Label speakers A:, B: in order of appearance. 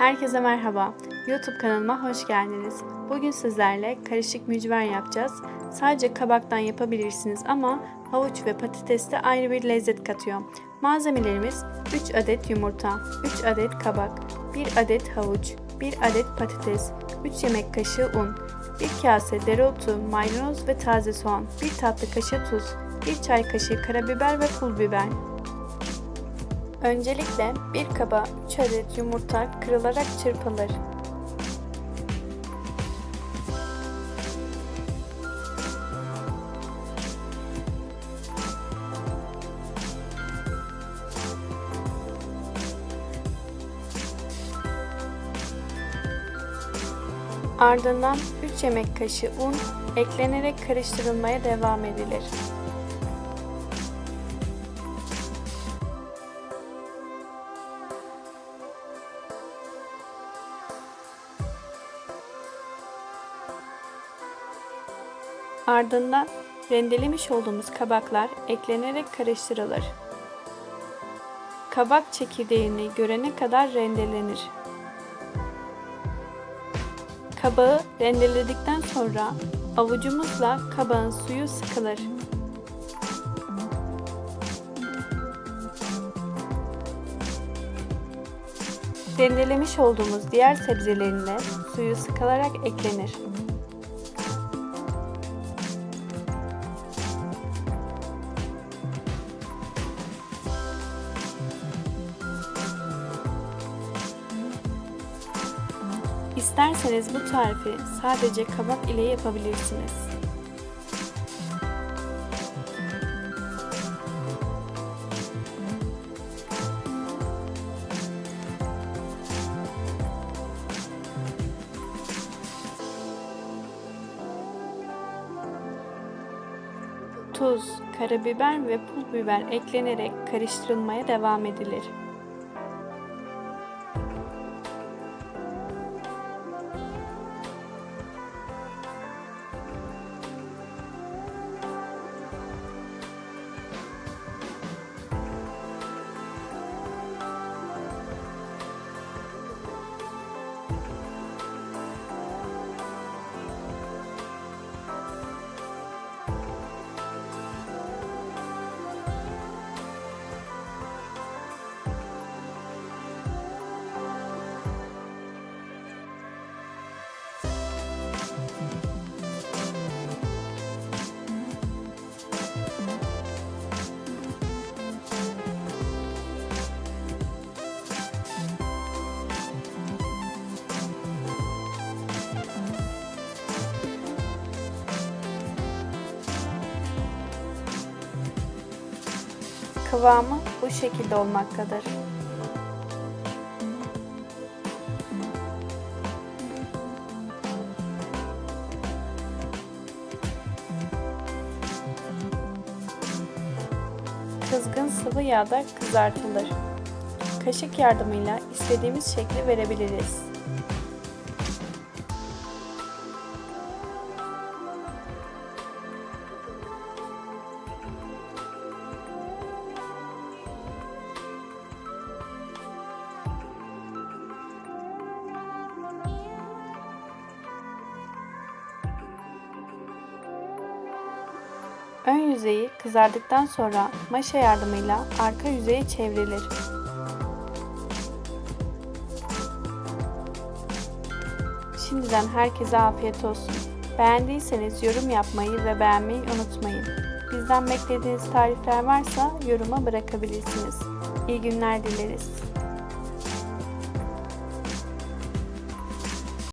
A: Herkese merhaba. YouTube kanalıma hoş geldiniz. Bugün sizlerle karışık mücver yapacağız. Sadece kabaktan yapabilirsiniz ama havuç ve patates de ayrı bir lezzet katıyor. Malzemelerimiz 3 adet yumurta, 3 adet kabak, 1 adet havuç, 1 adet patates, 3 yemek kaşığı un, 1 kase dereotu, maydanoz ve taze soğan, 1 tatlı kaşığı tuz, 1 çay kaşığı karabiber ve pul biber, Öncelikle bir kaba 3 adet yumurta kırılarak çırpılır. Ardından 3 yemek kaşığı un eklenerek karıştırılmaya devam edilir. Ardından rendelemiş olduğumuz kabaklar eklenerek karıştırılır. Kabak çekirdeğini görene kadar rendelenir. Kabağı rendeledikten sonra avucumuzla kabağın suyu sıkılır. Rendelemiş olduğumuz diğer sebzelerin de suyu sıkılarak eklenir. İsterseniz bu tarifi sadece kabak ile yapabilirsiniz. Tuz, karabiber ve pul biber eklenerek karıştırılmaya devam edilir. Kıvamı bu şekilde olmaktadır. Kızgın sıvı yağda kızartılır. Kaşık yardımıyla istediğimiz şekli verebiliriz. Ön yüzeyi kızardıktan sonra maşa yardımıyla arka yüzeye çevrilir. Şimdiden herkese afiyet olsun. Beğendiyseniz yorum yapmayı ve beğenmeyi unutmayın. Bizden beklediğiniz tarifler varsa yoruma bırakabilirsiniz. İyi günler dileriz.